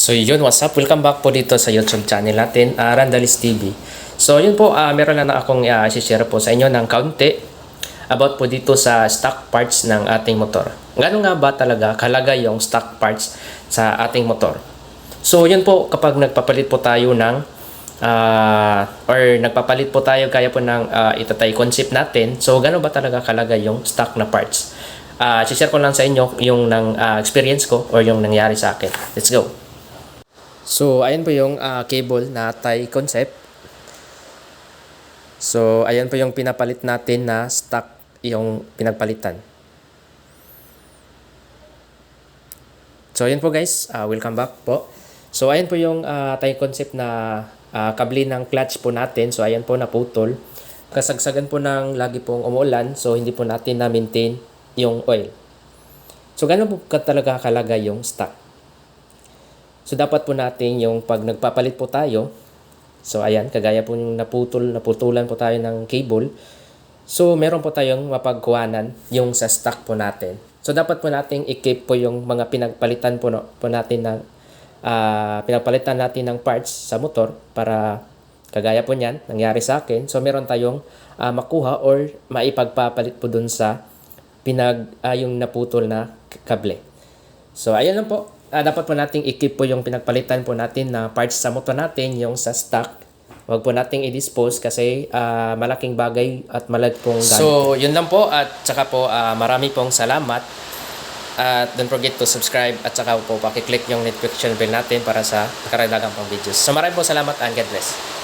So yun, what's up? Welcome back po dito sa YouTube channel natin, uh, Randalis TV. So yun po, ah, meron lang na akong uh, share po sa inyo ng kaunti about po dito sa stock parts ng ating motor. Gano'n nga ba talaga kalaga yung stock parts sa ating motor? So yun po, kapag nagpapalit po tayo ng ah, or nagpapalit po tayo kaya po ng uh, itatay concept natin, so gano'n ba talaga kalaga yung stock na parts? Uh, share ko lang sa inyo yung ng ah, experience ko or yung nangyari sa akin. Let's go! So, ayan po yung ah, cable na Thai concept. So, ayan po yung pinapalit natin na stock yung pinagpalitan. So, ayan po guys. ah, welcome back po. So, ayan po yung ah, Thai concept na ah, kable ng clutch po natin. So, ayan po naputol. Kasagsagan po ng lagi pong umuulan. So, hindi po natin na-maintain yung oil. So, gano'n po ka talaga kalaga yung stock? So dapat po natin yung pag nagpapalit po tayo, so ayan, kagaya po yung naputol, naputulan po tayo ng cable, so meron po tayong mapagkuhanan yung sa stock po natin. So dapat po nating i-keep po yung mga pinagpalitan po, no, po natin ng ah, pinagpalitan natin ng parts sa motor para kagaya po niyan, nangyari sa akin. So meron tayong ah, makuha or maipagpapalit po dun sa pinag ah, yung naputol na kable. So ayun lang po. Ah, dapat po nating i-keep po yung pinagpalitan po natin na parts sa motor natin, yung sa stock. Huwag po nating i-dispose kasi ah, malaking bagay at malag pong gamit. So, yun lang po at saka po ah, marami pong salamat. At don't forget to subscribe at saka po pakiclick yung notification bell natin para sa karagdagang pang videos. So maraming po salamat and God bless.